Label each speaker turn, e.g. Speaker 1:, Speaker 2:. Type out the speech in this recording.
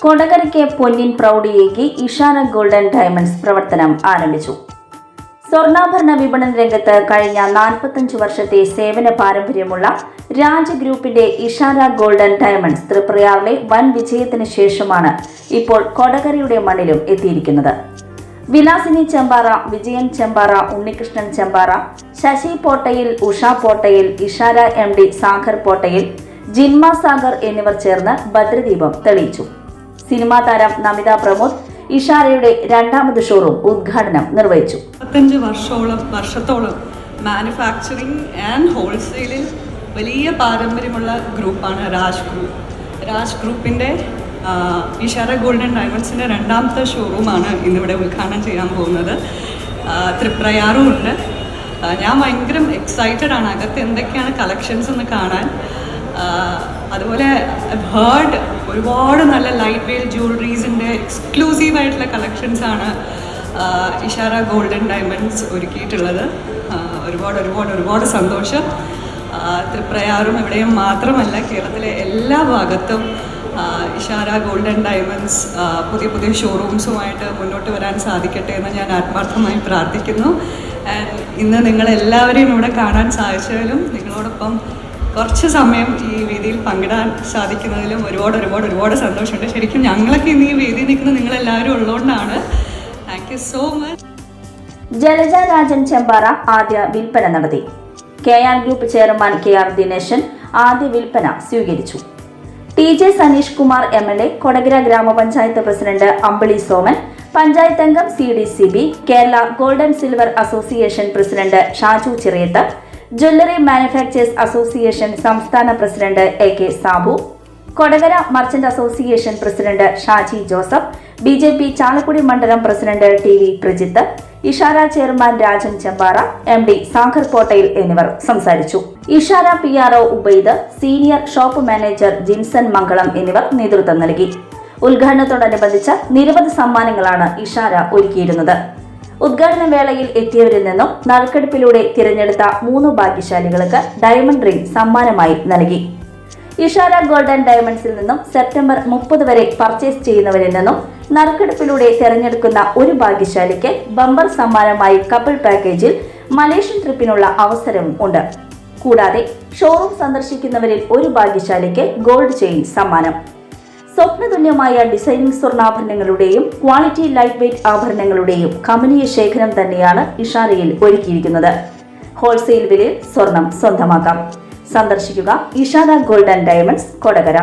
Speaker 1: കൊടകരയ്ക്ക് പൊന്നിൻ പ്രൗഢിയേക്ക് Ishana golden diamonds പ്രവർത്തനം ആരംഭിച്ചു. സ്വർണാഭരണ വിപണന രംഗത്ത് കഴിഞ്ഞ നാൽപ്പത്തഞ്ച് വർഷത്തെ സേവന പാരമ്പര്യമുള്ള രാജ് ഗ്രൂപ്പിന്റെ ഇഷാന ഗോൾഡൻ ഡയമണ്ട്സ് തൃപ്രയാറിലെ വൻ വിജയത്തിന് ശേഷമാണ് ഇപ്പോൾ കൊടകരയുടെ മണ്ണിലും എത്തിയിരിക്കുന്നത്. വിലാസിനി ചെമ്പാറ വിജയൻ ചെമ്പാറ ഉണ്ണികൃഷ്ണൻ ചെമ്പാറ ശശി പോട്ടയിൽ ഉഷ പോട്ടയിൽ ഇഷാര എം ഡി സാഗർ പോട്ടയിൽ ജിൻമ സാഗർ എന്നിവർ ചേർന്ന് ഭദ്രദീപം തെളിയിച്ചു. സിനിമാ താരം നമിത പ്രമോദ് ഇഷാരയുടെ രണ്ടാമത് ഷോറൂം ഉദ്ഘാടനം നിർവഹിച്ചു.
Speaker 2: മുപ്പത്തഞ്ച് വർഷോളം വർഷത്തോളം മാനുഫാക്ചറിംഗ് ആൻഡ് ഹോൾസെയിലിൽ വലിയ പാരമ്പര്യമുള്ള ഗ്രൂപ്പാണ് രാജ് ഗ്രൂപ്പ് രാജ് ഗ്രൂപ്പിന്റെ ഇഷാര ഗോൾഡൻ ഡയമണ്ട്സിന്റെ രണ്ടാമത്തെ ഷോറൂമാണ് ഇന്നിവിടെ ഉദ്ഘാടനം ചെയ്യാൻ പോകുന്നത്. തൃപ്രയാറും ഉണ്ട് ഞാൻ ഭയങ്കര എക്സൈറ്റഡ് ആണ്. അകത്ത് എന്തൊക്കെയാണ് കളക്ഷൻസ് എന്ന് കാണാൻ. അതുപോലെ ഹേർഡ് ഒരുപാട് നല്ല ലൈറ്റ് വെയിൽ ജ്വല്ലറീസിന്റെ എക്സ്ക്ലൂസീവ് ആയിട്ടുള്ള കളക്ഷൻസ് ആണ് ആഹ് ഇഷാര ഗോൾഡൻ ഡയമണ്ട്സ് ഒരുക്കിയിട്ടുള്ളത്. ഒരുപാട് ഒരുപാട് ഒരുപാട് സന്തോഷം. തൃപ്രയാറും ഇവിടെയും മാത്രമല്ല കേരളത്തിലെ എല്ലാ ഭാഗത്തും ഇഷാര ഗോൾഡൻ ഡയമണ്ട്സ് പുതിയ പുതിയ ഷോറൂംസുമായിട്ട് മുന്നോട്ട് വരാൻ സാധിക്കട്ടെ എന്ന് ഞാൻ ആത്മാർത്ഥമായി പ്രാർത്ഥിക്കുന്നു. ആൻഡ് ഇന്ന് നിങ്ങളെല്ലാവരെയും ഇവിടെ കാണാൻ സാധിച്ചതിലും നിങ്ങളോടൊപ്പം കുറച്ച് സമയം ഈ വേദിയിൽ പങ്കിടാൻ സാധിക്കുന്നതിലും ഒരുപാട് ഒരുപാട് ഒരുപാട് സന്തോഷമുണ്ട്. ശരിക്കും ഞങ്ങളൊക്കെ ഇന്ന് ഈ വേദിയിൽ നിൽക്കുന്ന നിങ്ങളെല്ലാവരും ഉള്ളതുകൊണ്ടാണ്. Thank you so much
Speaker 1: Jalaja Rajan Chembara ആദ്യ വിൽപ്പന നടത്തി. K R group chairman K R Dineshan ആദ്യ വിൽപ്പന സ്വീകരിച്ചു. T J Saneesh Kumar M L A Kodakara ഗ്രാമപഞ്ചായത്ത് പ്രസിഡന്റ് അമ്പിളി സോമൻ പഞ്ചായത്ത് അംഗം C D C B Kerala golden silver association president Shaju Chirayath jewellery manufacturers association സംസ്ഥാന president A K Sabu Kodakara merchant association president Shaji Joseph B J P Chalakudy മണ്ഡലം president T V Prajith Ishara chairman Rajan Chembara M D Sagar Pottayil എന്നിവർ സംസാരിച്ചു. Ishara P R O Ubaid senior shop manager Jinson Mangalam എന്നിവർ നേതൃത്വം നൽകി. ഉദ്ഘാടനത്തോടനുബന്ധിച്ച് നിരവധി സമ്മാനങ്ങളാണ് ഇഷാര ഒരുക്കിയിരുന്നത്. ഉദ്ഘാടന വേളയിൽ എത്തിയവരിൽ നിന്നും നറുക്കെടുപ്പിലൂടെ തിരഞ്ഞെടുത്ത മൂന്ന് ഭാഗ്യശാലികൾക്ക് ഡയമണ്ട് റിംഗ് സമ്മാനമായി നൽകി. ഇഷാര ഗോൾഡൻ ഡയമണ്ട്സിൽ നിന്നും സെപ്റ്റംബർ മുപ്പത് വരെ പർച്ചേസ് ചെയ്യുന്നവരിൽ നിന്നും നറുക്കെടുപ്പിലൂടെ തിരഞ്ഞെടുക്കുന്ന ഒരു ഭാഗ്യശാലിക്ക് ബമ്പർ സമ്മാനമായി കപ്പിൾ പാക്കേജിൽ മലേഷ്യൻ ട്രിപ്പിനുള്ള അവസരവും ഉണ്ട്. കൂടാതെ ഷോറൂം സന്ദർശിക്കുന്നവരിൽ ഒരു ഭാഗ്യശാലിക്ക് ഗോൾഡ് ചെയിൻ സമ്മാനം. സ്വപ്നതുല്യമായ ഡിസൈനിങ് സ്വർണാഭരണങ്ങളുടെയും ക്വാളിറ്റി ലൈറ്റ് വെയ്റ്റ് ആഭരണങ്ങളുടെയും കമനീയ ശേഖരം തന്നെയാണ് ഇഷാരയിൽ ഒരുക്കിയിരിക്കുന്നത്. ഹോൾസെയിൽ വിലയിൽ സ്വർണം സ്വന്തമാക്കാം. സന്ദർശിക്കുക Ishara gold and diamonds Kodakara.